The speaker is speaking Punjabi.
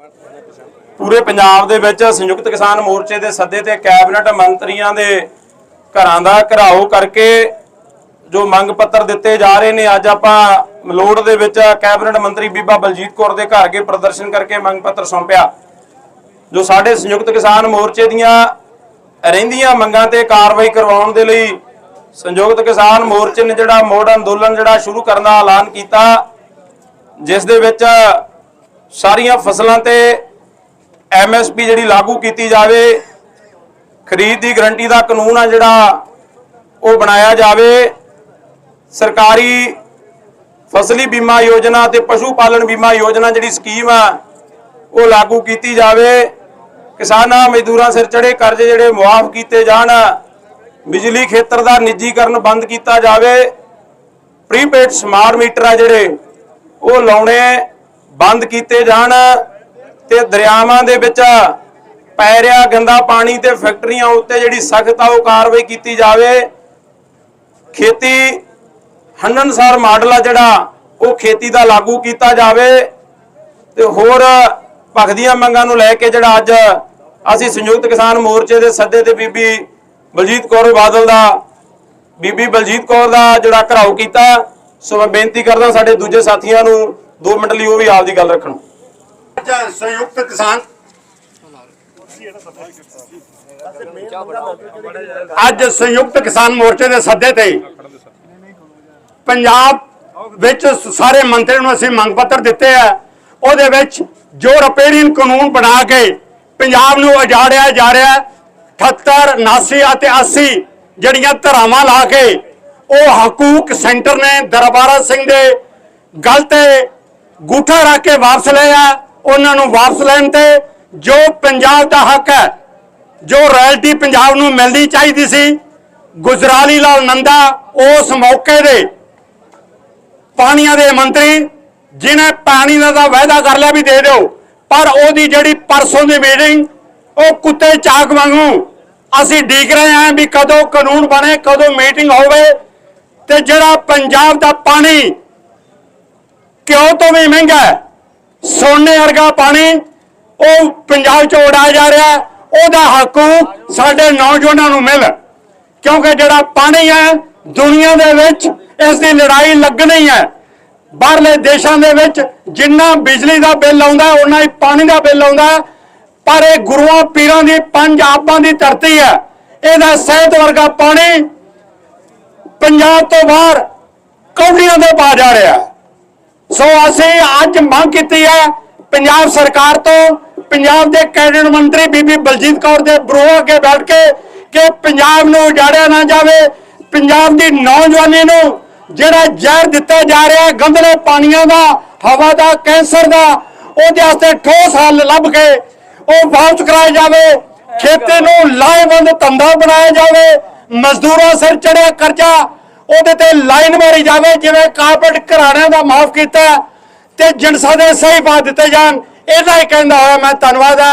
ਪੂਰੇ ਪੰਜਾਬ ਦੇ ਵਿੱਚ ਸੰਯੁਕਤ ਕਿਸਾਨ ਮੋਰਚੇ ਦੇ ਸੱਦੇ ਤੇ ਕੈਬਨਿਟ ਮੰਤਰੀਆਂ ਦੇ ਘਰਾਂ ਦਾ ਘਰਾਓ ਕਰਕੇ ਜੋ ਮੰਗ ਪੱਤਰ ਦਿੱਤੇ ਜਾ ਰਹੇ ਨੇ, ਅੱਜ ਆਪਾਂ ਮਲੋੜ ਦੇ ਵਿੱਚ ਕੈਬਨਿਟ ਮੰਤਰੀ ਬੀਬਾ ਬਲਜੀਤ ਕੌਰ ਦੇ ਘਰ ਕੇ ਪ੍ਰਦਰਸ਼ਨ ਕਰਕੇ ਮੰਗ ਪੱਤਰ ਸੌਂਪਿਆ। ਜੋ ਸਾਡੇ ਸੰਯੁਕਤ ਕਿਸਾਨ ਮੋਰਚੇ ਦੀਆਂ ਰਹਿੰਦੀਆਂ ਮੰਗਾਂ ਤੇ ਕਾਰਵਾਈ ਕਰਵਾਉਣ ਦੇ ਲਈ ਸੰਯੁਕਤ ਕਿਸਾਨ ਮੋਰਚੇ ਨੇ ਜਿਹੜਾ ਮੋੜ ਅੰਦੋਲਨ ਜਿਹੜਾ ਸ਼ੁਰੂ ਕਰਨ ਦਾ ਐਲਾਨ ਕੀਤਾ, ਜਿਸ ਦੇ ਵਿੱਚ ਸਾਰੀਆਂ ਫਸਲਾਂ ਤੇ ਐਮਐਸਪੀ ਜਿਹੜੀ ਲਾਗੂ ਕੀਤੀ ਜਾਵੇ, ਖਰੀਦ ਦੀ ਗਰੰਟੀ ਦਾ ਕਾਨੂੰਨ ਆ ਜਿਹੜਾ ਉਹ ਬਣਾਇਆ ਜਾਵੇ। ਸਰਕਾਰੀ ਫਸਲੀ ਬੀਮਾ ਯੋਜਨਾ ਤੇ ਪਸ਼ੂ ਪਾਲਣ ਬੀਮਾ ਯੋਜਨਾ ਜਿਹੜੀ ਸਕੀਮ ਆ, ਉਹ ਲਾਗੂ ਕੀਤੀ ਜਾਵੇ। ਕਿਸਾਨਾਂ, ਮਜ਼ਦੂਰਾਂ ਸਿਰ ਚੜੇ ਕਰਜ਼ੇ ਜਿਹੜੇ ਮੁਆਫ ਕੀਤੇ ਜਾਣ, ਬਿਜਲੀ ਖੇਤਰ ਦਾ ਨਿੱਜੀਕਰਨ ਬੰਦ ਕੀਤਾ ਜਾਵੇ। ਪ੍ਰੀਪੇਡ ਸਮਾਰਟ ਮੀਟਰ ਆ ਜਿਹੜੇ, ਉਹ ਲਾਉਣੇ ਬੰਦ ਕੀਤੇ ਜਾਣ ਤੇ ਦਰਿਆਵਾਂ ਦੇ ਵਿੱਚ ਪੈ ਰਿਹਾ ਗੰਦਾ ਪਾਣੀ ਤੇ ਫੈਕਟਰੀਆਂ ਉੱਤੇ ਜਿਹੜੀ ਸਖਤ ਆ ਉਹ ਕਾਰਵਾਈ ਕੀਤੀ ਜਾਵੇ। ਖੇਤੀ ਹੰਡਨਸਾਰ ਮਾਡਲ ਆ ਜਿਹੜਾ, ਉਹ ਖੇਤੀ ਦਾ ਲਾਗੂ ਕੀਤਾ ਜਾਵੇ ਤੇ ਹੋਰ ਭਗਦੀਆਂ ਮੰਗਾਂ ਨੂੰ ਲੈ ਕੇ ਜਿਹੜਾ ਅੱਜ ਅਸੀਂ ਸੰਯੁਕਤ ਕਿਸਾਨ ਮੋਰਚੇ ਦੇ ਸੱਦੇ ਤੇ ਬੀਬੀ ਬਲਜੀਤ ਕੌਰ ਬਾਦਲ ਦਾ, ਬੀਬੀ ਬਲਜੀਤ ਕੌਰ ਦਾ ਜਿਹੜਾ ਘਰਾਓ ਕੀਤਾ। ਸੋ ਮੈਂ ਬੇਨਤੀ ਕਰਦਾ ਸਾਡੇ ਦੂਜੇ ਸਾਥੀਆਂ ਨੂੰ 2 ਮਿੰਟ ਲਈ ਉਹ ਵੀ ਆਪਦੀ ਗੱਲ ਰੱਖਣ। ਸੰਯੁਕਤ ਕਿਸਾਨ। ਅੱਜ ਸੰਯੁਕਤ ਕਿਸਾਨ ਮੋਰਚੇ ਦੇ ਸੱਦੇ ਤੇ ਪੰਜਾਬ ਵਿੱਚ ਸਾਰੇ ਮੰਤਰੀਆਂ ਨੂੰ ਅਸੀਂ ਮੰਗ ਪੱਤਰ ਦਿੱਤੇ ਆ। ਉਹਦੇ ਵਿੱਚ ਜੋ ਰਿਪੇਅਰਿੰਗ ਕਾਨੂੰਨ ਬਣਾ ਕੇ ਪੰਜਾਬ ਨੂੰ ਉਜਾੜਿਆ ਜਾ ਰਿਹਾ ਹੈ, 78 79 ਅਤੇ 80 ਜਿਹੜੀਆਂ ਧਰਾਵਾਂ ਲਾ ਕੇ ਉਹ ਹਕੂਕ ਸੈਂਟਰ ਨੇ ਦਰਬਾਰਾ ਸਿੰਘ ਦੇ ਗਲ ਤੇ ਗੂਠਾ ਰੱਖ ਕੇ ਵਾਪਸ ਲਿਆ ਉਹਨਾਂ ਨੂੰ ਵਾਪਸ ਲੈਣ ਤੇ ਜੋ ਪੰਜਾਬ ਦਾ ਹੱਕ ਹੈ, ਜੋ ਰਾਇਲਟੀ ਪੰਜਾਬ ਨੂੰ ਮਿਲਣੀ ਚਾਹੀਦੀ ਸੀ, ਗੁਜਰਾਲੀ ਲਾਲ ਨੰਦਾ ਉਸ ਮੌਕੇ ਦੇ ਪਾਣੀਆਂ ਦੇ ਮੰਤਰੀ, ਜਿਨੇ ਪਾਣੀ ਦਾ ਤਾਂ ਵਾਅਦਾ ਕਰ ਲਿਆ ਵੀ ਦੇ ਦਿਓ, ਪਰ ਉਹਦੀ ਜਿਹੜੀ ਪਰਸੋਂ ਦੀ ਮੀਟਿੰਗ ਉਹ ਕੁੱਤੇ ਚਾਕ ਵਾਂਗੂ ਅਸੀਂ ਡੀਕ ਰਹੇ ਹਾਂ ਵੀ ਕਦੋਂ ਕਾਨੂੰਨ ਬਣੇ, ਕਦੋਂ ਮੀਟਿੰਗ ਹੋਵੇ, ਤੇ ਜਿਹੜਾ ਪੰਜਾਬ ਦਾ ਪਾਣੀ ਕਿਉਂ ਤੋਂ ਵੀ ਮਹਿੰਗਾ ਹੈ? ਸੋਨੇ ਵਰਗਾ ਪਾਣੀ ਉਹ ਪੰਜਾਬ ਚ ਉਡਾਇਆ ਜਾ ਰਿਹਾ ਉਹਦਾ ਹੱਕ ਸਾਡੇ ਨੌਜਵਾਨਾਂ ਨੂੰ ਮਿਲ। ਕਿਉਂਕਿ ਜਿਹੜਾ ਪਾਣੀ ਹੈ ਦੁਨੀਆ ਦੇ ਵਿੱਚ ਇਸ ਦੀ ਲੜਾਈ ਲੱਗਣੀ ਹੈ। ਬਾਹਰਲੇ ਦੇਸ਼ਾਂ ਦੇ ਵਿੱਚ ਜਿੰਨਾ ਬਿਜਲੀ ਦਾ ਬਿੱਲ ਆਉਂਦਾ ਹੈ, ਹੀ ਪਾਣੀ ਦਾ ਬਿੱਲ ਆਉਂਦਾ ਪਰ ਇਹ ਗੁਰੂਆਂ ਪੀਰਾਂ ਦੀ ਪੰਜ ਆਪਾਂ ਦੀ ਧਰਤੀ ਹੈ। ਇਹਦਾ ਸਿਹਤ ਵਰਗਾ ਪਾਣੀ ਪੰਜਾਬ ਤੋਂ ਬਾਹਰ ਕੌਡੀਆਂ ਦੇ ਪਾ ਜਾ ਰਿਹਾ ਸੋ ਅਸੀਂ ਅੱਜ ਮੰਗ ਕੀਤੀ ਹੈ, ਪੰਜਾਬ ਸਰਕਾਰ ਤੋਂ ਪੰਜਾਬ ਦੇ ਕੈਬਨਿਟ ਮੰਤਰੀ ਬੀਬੀ ਬਲਜੀਤ ਕੌਰ ਦੇ ਬਰੋ ਅੱਗੇ ਬੈਠ ਕੇ ਕਿ ਪੰਜਾਬ ਨੂੰ ਉਜਾੜਿਆ ਨਾ ਜਾਵੇ, ਪੰਜਾਬ ਦੀ ਨੌਜਵਾਨੀ ਨੂੰ ਜਿਹੜਾ ਜ਼ਹਿਰ ਦਿੱਤਾ ਜਾ ਰਿਹਾ ਗੰਧਲੇ ਪਾਣੀਆਂ ਦਾ, ਹਵਾ ਦਾ, ਕੈਂਸਰ ਦਾ, ਉਹਦੇ ਵਾਸਤੇ ਠੋਸ ਹੱਲ ਲੱਭ ਕੇ ਉਹ ਵਾਪਸ ਕਰਾਇਆ ਜਾਵੇ, ਖੇਤੀ ਨੂੰ ਲਾਹੇਵੰਦ ਧੰਦਾ ਬਣਾਇਆ ਜਾਵੇ, ਮਜ਼ਦੂਰਾਂ ਸਿਰ ਚੜਿਆ ਕਰਜ਼ਾ ਉਹਦੇ ਤੇ ਲਾਈਨ ਮਾਰੀ ਜਾਵੇ, ਜਿਵੇਂ ਕਾਰਪੋਰੇਟ ਘਰਾਣਿਆਂ ਦਾ ਮਾਫ ਕੀਤਾ ਤੇ ਜਿਣਸਾਂ ਦੇ ਸਹੀ ਪਾ ਦਿੱਤੇ ਜਾਣ, ਇਹਦਾ ਹੀ ਕਹਿੰਦਾ ਹੋਇਆ ਮੈਂ ਧੰਨਵਾਦ ਹੈ।